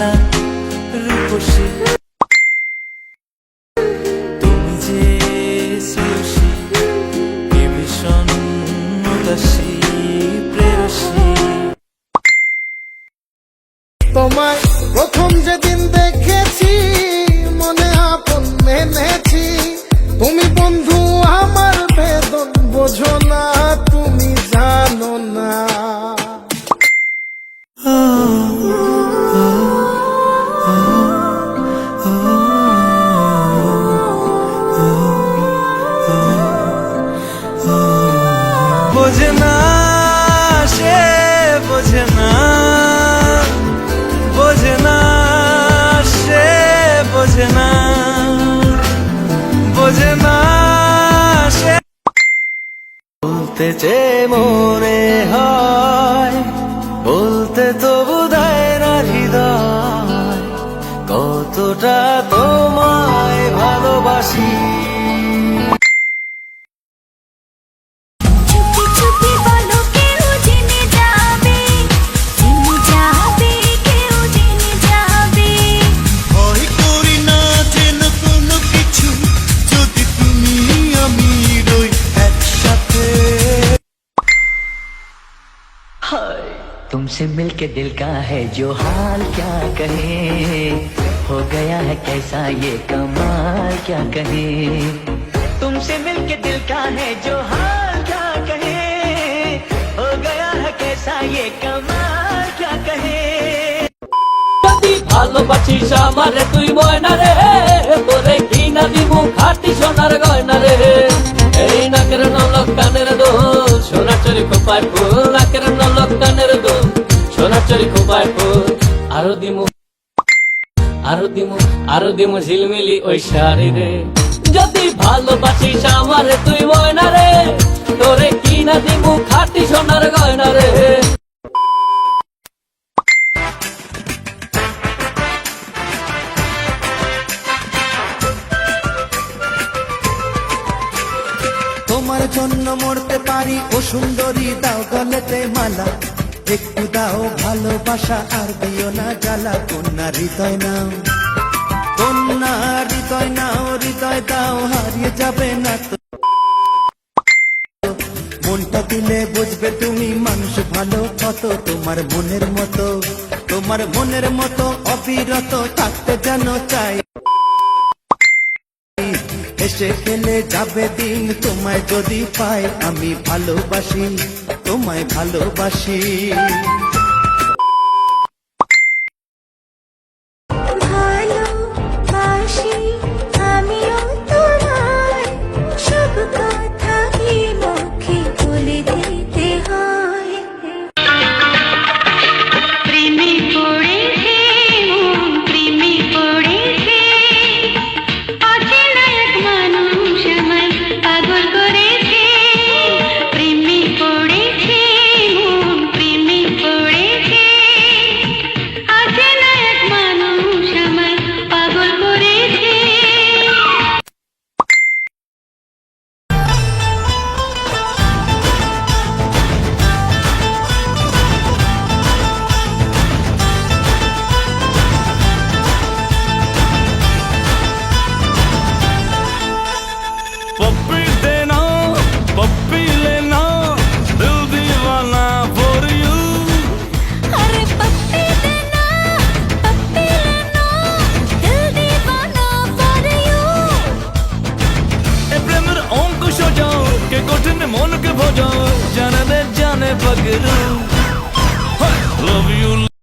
না রূপসী। বোঝে সে বলতে যে মনে হয় বলতে তো বোধায় না হৃদয় কতটা তোমায় तुमसे मिलके दिल का है जो हाल क्या कहे हो गया है कैसा ये कमाल क्या कहे तुमसे मिलके दिल का है जो हाल क्या कहे हो गया है कैसा ये कमाल क्या कहे যদি ভালোবাসিস আমারে তুই ময়না রে তোরে কি না দিব খাটি সোনার গয়না রে এই নাকের নলক কানের দোল সোনার চরি খোপায় ফুল চরি আরও দিমু আরও দিমু আরও দিমু ঝিলমিলি ওই শাড়ি রে। যদি ভালোবাসিস আমারে, তুই ময়না রে। তোরে কি না দিব খাটি সোনার গয়না রে। তোমার জন্য মরতে পারি, ও সুন্দরী দাও গলেতে মালা। একটু দাও ভালোবাসা আর দিও না জ্বালা। কন্যা, হৃদয় নাও। কন্যা, হৃদয় নাও, হৃদয় দাও, হারিয়ে যাবে না তো। মনটা দিলে বুঝবে তুমি মানুষ ভালো কত। তোমার মনের মতো, তোমার মনের মতো অবিরত থাকতে যেন চাই। এসে খেলে যাবে দিন। তোমায় যদি পাই আমি ভালোবাসি তোমায় ভালোবাসি। মনকে ভজাও জানে দে জানে পাগলু লাভ ইউ